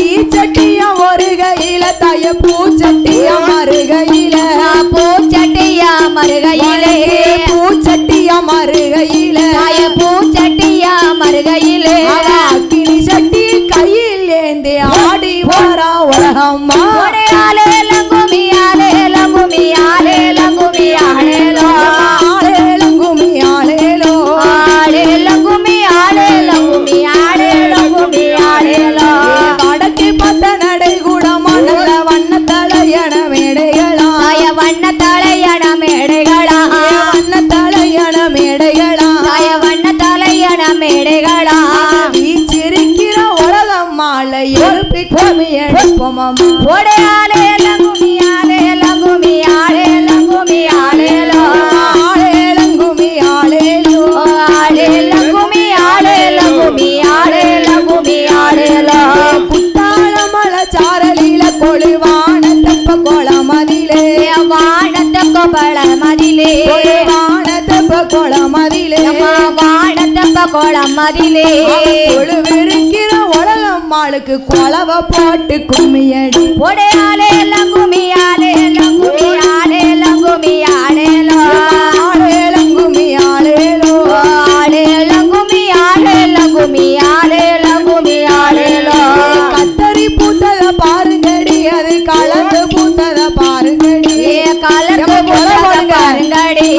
வீச்சட்டியா வருகையில தாய பூச்சட்டியா மருகையில பூச்சட்டியா மருகையிலே பூச்சட்டியா மருகையில தாய பூச்சட்டியா மருகையிலே அக்கினி சட்டி கையில் ஏந்தி ஆடி வரா உலகம்மா ஒடையாலே லங்குமியாலே லங்குமியாலே ஆளேலோ ஆளே லங்குமி ஆளே லங்குமி ஆளே லங்குமி ஆளேலோ குத்தால மலை சாரலில கொழுவான தப்ப கொளமதிலே வாழத்த கோபல மதிலே. கொழுவான தப்ப கொளமதிலே அம்மா வாழத்த கோலம் மதிலே. மாளுக்கு கொலவ போட்டு கும்மியடி ஒடையாலே லங்குமியாலே லங்குமியாலே லங்குமியாலேலோ ஆளேலங்குமி ஆளேலோ ஆளே லங்குமியாலே லங்குமியாலே லங்குமியாலேலோ கத்தரி பூத்தத பாருங்கடி அது கலந்து பூத்தத பாருங்கடி. கலந்து. பாருங்கடி.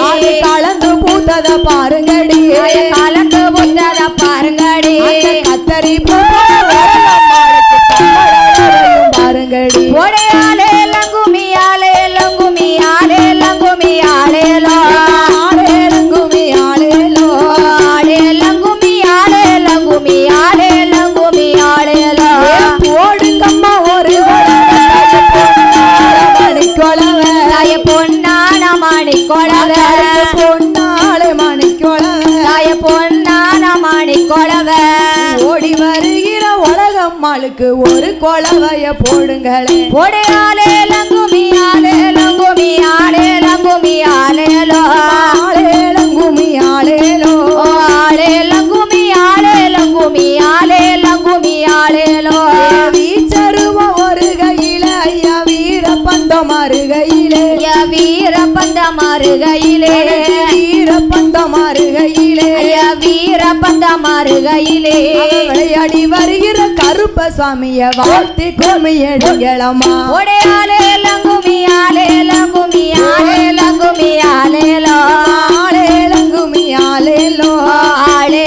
உலகம்மாளுக்கு ஒரு கொலவைய போடுங்களே. ஒடையாலே லங்குமியாலே லங்குமியாலே லங்குமியாலேலோ ஆளேலங்குமி ஆளேலோ ஆளே லங்குமியாலே லங்குமியாலே லங்குமியாலேலோ வீச்சருவ ஒரு கையில ஐயா வீர பந்தம் அருகையிலே. ஐயா வீர பந்த மருகையிலே பந்த மருகையிலே விளையாடி வருகிற கருப்ப சுவாமிய வாழ்த்தி குமியடிகளம்மா ஒடையாலே லங்குமியாலே லங்குமியாலே லங்குமியாலேலோ ஆளேலங்குமி ஆளேலோ ஆளே